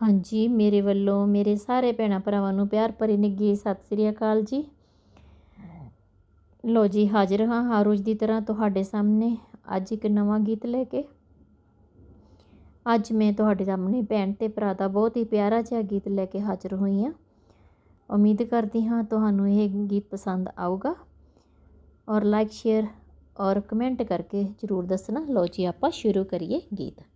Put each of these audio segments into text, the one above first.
ਹਾਂਜੀ, ਮੇਰੇ ਵੱਲੋਂ, ਮੇਰੇ ਸਾਰੇ ਭੈਣਾਂ ਭਰਾਵਾਂ ਨੂੰ ਪਿਆਰ ਭਰੀ ਨਿੱਘੀ ਸਤਿ ਸ੍ਰੀ ਅਕਾਲ ਜੀ। ਲੋ ਜੀ, ਹਾਜ਼ਰ ਹਾਂ ਹਰ ਰੋਜ਼ ਦੀ ਤਰ੍ਹਾਂ ਤੁਹਾਡੇ ਸਾਹਮਣੇ ਅੱਜ ਇੱਕ ਨਵਾਂ ਗੀਤ ਲੈ ਕੇ। ਅੱਜ ਮੈਂ ਤੁਹਾਡੇ ਸਾਹਮਣੇ ਭੈਣ ਤੇ ਭਰਾ ਦਾ ਬਹੁਤ ਹੀ ਪਿਆਰਾ ਜਿਹਾ ਗੀਤ ਲੈ ਕੇ ਹਾਜ਼ਰ ਹੋਈ ਹਾਂ। ਉਮੀਦ ਕਰਦੀ ਹਾਂ ਤੁਹਾਨੂੰ ਇਹ ਗੀਤ ਪਸੰਦ ਆਊਗਾ। ਔਰ ਲਾਈਕ ਸ਼ੇਅਰ ਔਰ ਕਮੈਂਟ ਕਰਕੇ ਜ਼ਰੂਰ ਦੱਸਣਾ। ਲੋ ਜੀ, ਆਪਾਂ ਸ਼ੁਰੂ ਕਰੀਏ ਗੀਤ।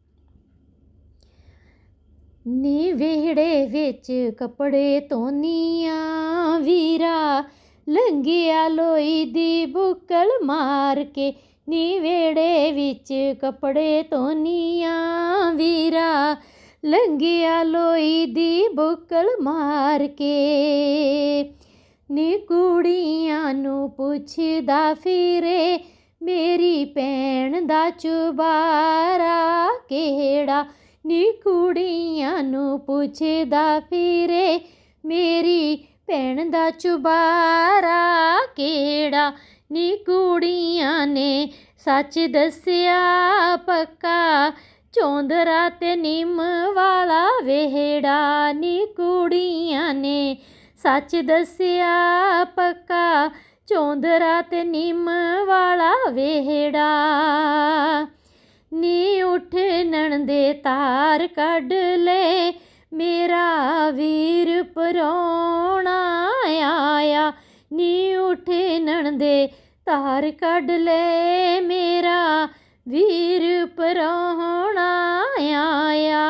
ਨੀ ਵਿਹੜੇ ਵਿੱਚ ਕੱਪੜੇ ਧੋਨੀਆਂ, ਵੀਰਾ ਲੰਗਿਆ ਲੋਈ ਦੀ ਬੁੱਕਲ ਮਾਰ ਕੇ। ਨੀ ਵਿਹੜੇ ਵਿੱਚ ਕੱਪੜੇ ਧੋਨੀਆਂ, ਵੀਰਾ ਲੰਗਿਆ ਲੋਈ ਦੀ ਬੁੱਕਲ ਮਾਰ ਕੇ। ਨੀ ਕੁੜੀਆਂ ਨੂੰ ਪੁੱਛਦਾ ਫਿਰੇ, ਮੇਰੀ ਭੈਣ ਦਾ ਚੁਬਾਰਾ ਕਿਹੜਾ? ਨੀ ਕੁੜੀਆਂ ਨੂੰ ਪੁੱਛਦਾ ਫਿਰੇ, ਮੇਰੀ ਭੈਣ ਦਾ ਚੁਬਾਰਾ ਕਿਹੜਾ? ਨੀ ਕੁੜੀਆਂ ਨੇ ਸੱਚ ਦੱਸਿਆ ਪੱਕਾ, ਚੌਂਦਰਾ ਤੇ ਨਿੰਮ ਵਾਲਾ ਵਿਹੜਾ। ਨੀ ਕੁੜੀਆਂ ਨੇ ਸੱਚ ਦੱਸਿਆ ਪੱਕਾ, ਚੌਂਦਰਾ ਤੇ ਨਿੰਮ ਵਾਲਾ ਵਿਹੜਾ। ਨੀ ਉੱਠ ਨਣਦੇ ਤਾਰ ਕੱਢ ਲੈ। ਮੇਰਾ ਵੀਰ ਪਰੋਣਾ ਆਇਆ, ਨੀ ਉੱਠ ਨਣਦੇ ਤਾਰ ਕੱਢ ਲੈ। ਮੇਰਾ ਵੀਰ ਪਰੋਣਾ ਆਇਆ,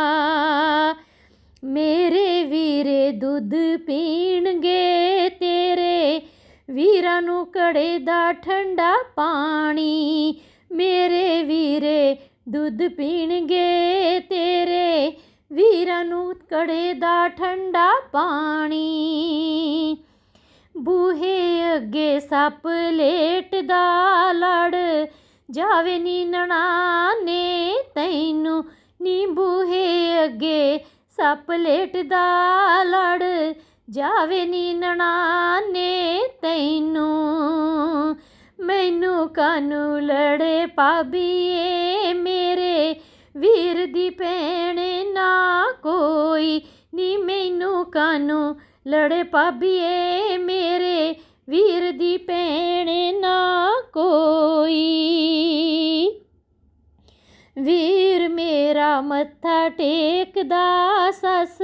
ਮੇਰੇ ਵੀਰੇ ਦੁੱਧ ਪੀਣਗੇ, ਤੇਰੇ ਵੀਰਾਂ ਨੂੰ ਕੜੇ ਦਾ ਠੰਡਾ ਪਾਣੀ। ਮੇਰੇ ਵੀਰੇ ਦੁੱਧ ਪੀਣਗੇ ਤੇਰੇ ਵੀਰਾਂ ਨੂੰ ਕੜੇ ਦਾ ਠੰਡਾ ਪਾਣੀ। ਬੂਹੇ ਅੱਗੇ ਸੱਪ ਲੇਟਦਾ, ਲੜ ਜਾਵੇ ਨੀ ਨਣਾਨੇ ਤੈਨੂੰ। ਨੀ ਬੂਹੇ ਅੱਗੇ ਸੱਪ ਲੇਟਦਾ, ਲੜ ਜਾਵੇ ਨੀ ਨਣਾਨੇ ਤੈਨੂੰ। ਮੈਨੂੰ ਕਾਨੂੰ ਲੜੇ ਪਾਬੀਏ ਵੀਰ ਦੀ ਭੈਣ ਨਾ ਕੋਈ, ਨੀ ਮੈਨੂੰ ਕਾਨੂੰ ਲੜੇ ਪਾਬੀਏ ਮੇਰੇ। ਵੀਰ ਦੀ ਭੈਣ ਨਾ ਕੋਈ। ਵੀਰ ਮੇਰਾ ਮੱਥਾ ਟੇਕਦਾ ਸੱਸ,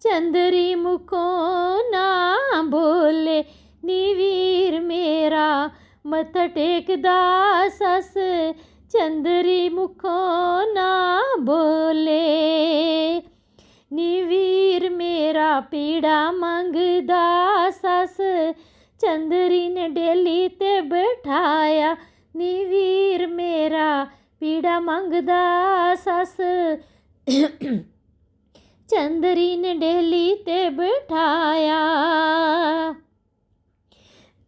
ਚੰਦਰੀ ਮੁਖੋਂ ਨਾ ਬੋਲੇ। ਨੀ ਵੀਰ ਮੇਰਾ ਮੱਥਾ ਟੇਕਦਾ ਸੱਸ ਚੰਦਰੀ ਮੁਖੋਂ ਨਾ ਬੋਲੇ ਨੀਵੀਰ ਮੇਰਾ ਪੀੜਾ ਮੰਗਦਾ ਸੱਸ ਚੰਦਰੀ ਨੇ ਡੇਲੀ ਤੇ ਬਿਠਾਇਆ ਨੀ ਵੀਰ ਮੇਰਾ ਪੀੜਾ ਮੰਗਦਾ ਸੱਸ ਚੰਦਰੀ ਨੇ ਡੇਲੀ ਤੇ ਬਿਠਾਇਆ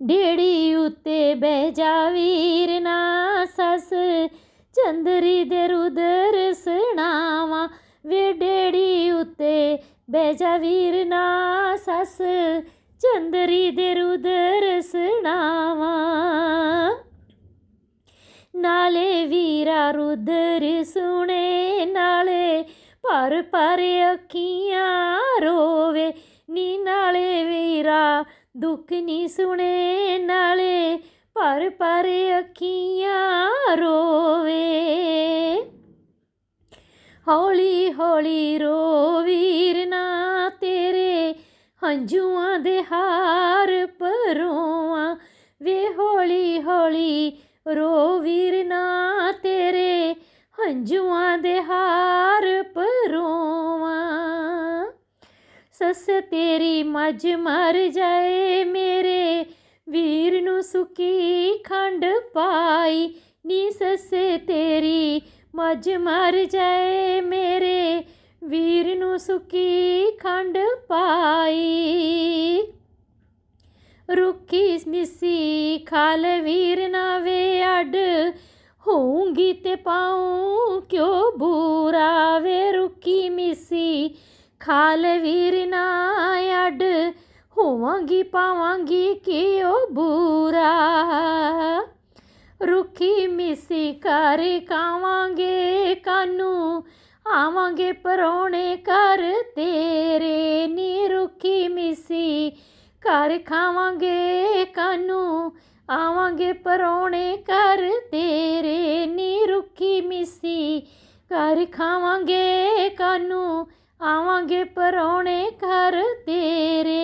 ਡੇੜੀ ਉੱਤੇ ਬਹਿ ਜਾ ਵੀਰ ਨਾ ਸੱਸ। ਚੰਦਰੀ ਦੇ ਰੁਦਰ ਸੁਣਾਵਾ ਵੇ ਡੇੜੀ ਉੱਤੇ ਬਹਿ ਜਾ ਵੀਰ ਨਾ ਸੱਸ। ਚੰਦਰੀ ਦੇ ਰੁਦਰ ਸੁਣਾਵਾ। ਨਾਲੇ ਵੀਰਾ ਰੁਦਰ ਸੁਣੇ, ਨਾਲੇ ਪਰ ਪਰ ਅੱਖੀਆਂ ਰੋਵੇ। ਨੀ ਨਾਲੇ ਵੀਰਾ ਦੁੱਖ ਨਹੀਂ ਸੁਣੇ ਨਾਲੇ ਪਰ ਪਰ ਅੱਖੀਆਂ ਰੋਵੇ। ਹੌਲੀ ਹੌਲੀ ਰੋ ਵੀਰ ਨਾ ਤੇਰੇ ਹੰਝੂਆਂ ਦੇ ਹਾਰ ਪਰੋਆਂ ਵੇ ਹੌਲੀ ਹੌਲੀ ਰੋ ਵੀਰ ਨਾ ਤੇਰੇ ਹੰਝੂਆਂ ਦੇ ਹਾਰ ਸੱਸ ਤੇਰੀ ਮੱਝ ਮਰ ਜਾਏ, ਮੇਰੇ ਵੀਰ ਨੂੰ ਸੁੱਕੀ ਖੰਡ ਪਾਈ। ਨੀ ਸੱਸ ਤੇਰੀ ਮੱਝ ਮਰ ਜਾਏ, ਮੇਰੇ ਵੀਰ ਨੂੰ ਸੁੱਕੀ ਖੰਡ ਪਾਈ। ਰੁੱਖੀ ਮਿੱਸੀ ਖਾਲ ਵੀਰ ਨਾ ਵੇ ਅੱਡ ਹੋਊਂਗੀ ਤੇ ਪਾਉਂ ਕਿਉ ਬੂਰਾ ਵੇ। ਰੁੱਖੀ ਮਿੱਸੀ ਖਾਲ ਵੀਰ ਨਾ ਅੱਡ, ਹੋਵਾਂਗੀ ਪਾਵਾਂਗੀ ਕਿ ਉਹ ਬੂਰਾ। ਰੁੱਖੀ ਮਿੱਸੀ ਕਰ ਕਾਵਾਂਗੇ ਕਾਨੂੰ, ਆਵਾਂਗੇ ਪਰੋਣੇ ਘਰ ਤੇਰੇ। ਨੀ ਰੁੱਖੀ ਮਿਸੀ ਘਰ ਖਾਵਾਂਗੇ ਕਾਨੂੰ, ਆਵਾਂਗੇ ਪਰੋਣੇ ਘਰ ਤੇਰੇ। ਨੀ ਰੁੱਖੀ ਮਿਸੀ ਕਰ ਖਾਵਾਂਗੇ ਕਾਨੂੰ ਆਵਾਂਗੇ ਪਰੋਣੇ ਘਰ ਤੇਰੇ।